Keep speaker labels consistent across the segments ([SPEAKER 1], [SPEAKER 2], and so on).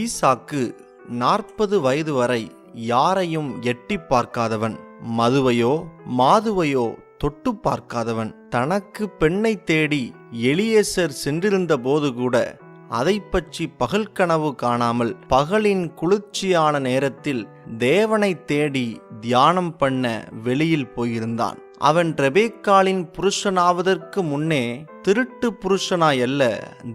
[SPEAKER 1] ஈசாக்கு நாற்பது வயது வரை யாரையும் எட்டி பார்க்காதவன் மதுவையோ மாதுவையோ தொட்டு பார்க்காதவன். தனக்கு பெண்ணை தேடி எலியேசர் சென்றிருந்த போது கூட அதை பற்றி பகல் கனவு காணாமல் பகலின் குளிர்ச்சியான நேரத்தில் தேவனை தேடி தியானம் பண்ண வெளியில் போயிருந்தான். அவன் ரெபேக்காலின் புருஷனாவதற்கு முன்னே திருட்டு புருஷனாய் அல்ல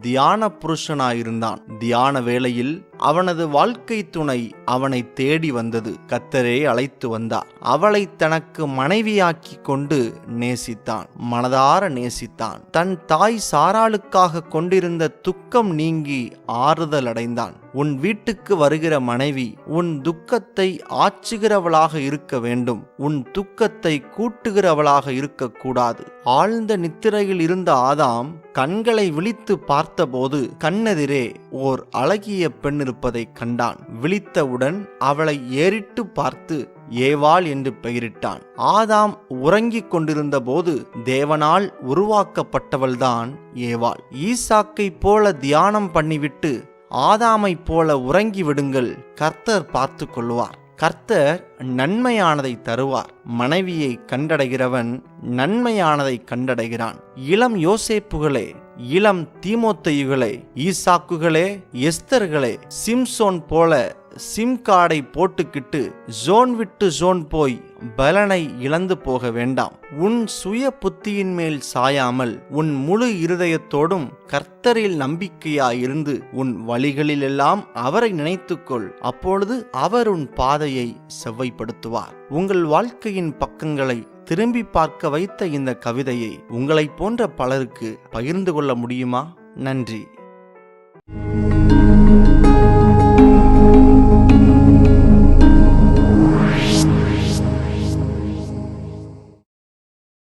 [SPEAKER 1] தியான புருஷனாயிருந்தான். தியான வேளையில் அவனது வாழ்க்கை துணை அவனை தேடி வந்தது. கத்தரே அழைத்து வந்தார். அவளை தனக்கு மனைவியாக்கி கொண்டு நேசித்தான். மனதார நேசித்தான். தன் தாய் சாராளுக்காக கொண்டிருந்த துக்கம் நீங்கி ஆறுதல் அடைந்தான் உன் வீட்டுக்கு வருகிற மனைவி உன் துக்கத்தை ஆச்சுகிறவளாக இருக்க வேண்டும். உன் துக்கத்தை கூட்டுகிறவளாக இருக்கக்கூடாது. ஆழ்ந்த நித்திரையில் இருந்த ஆதாம் கண்களை விழித்து பார்த்தபோது கண்ணெதிரே ஓர் அழகிய பெண் இருப்பதைக் கண்டான். விழித்தவுடன் அவளை ஏறிட்டு பார்த்து ஏவாள் என்று பெயரிட்டான். ஆதாம் உறங்கிக் கொண்டிருந்த போது தேவனால் உருவாக்கப்பட்டவள்தான் ஏவாள். ஈசாக்கை போல தியானம் பண்ணிவிட்டு ஆதாமைப் போல உறங்கி விடுங்கள். கர்த்தர் பார்த்து கொள்வார். கர்த்தர் நன்மையானதை தருவார். மனைவியை கண்டடைகிறவன் நன்மையானதை கண்டடைகிறான். இளம் யோசேப்புகளே இளம் தீமோத்தையுகளே ஈசாக்குகளே எஸ்தர்களே சிம்சோன் போல சிம் கார்டை போட்டுக்கிட்டு ஜோன் விட்டு ஜோன் போய் பலனை இழந்து போக வேண்டாம். உன் சுய புத்தியின் மேல் சாயாமல் உன் முழு இருதயத்தோடும் கர்த்தரில் நம்பிக்கையாயிருந்து உன் வழிகளிலெல்லாம் அவரை நினைத்துக்கொள். அப்பொழுது அவர் உன் பாதையை செவ்வைப்படுத்துவார். உங்கள் வாழ்க்கையின் பக்கங்களை திரும்பி பார்க்க வைத்த இந்த கவிதையை உங்களைப் போன்ற பலருக்கு பகிர்ந்து கொள்ள முடியுமா? நன்றி.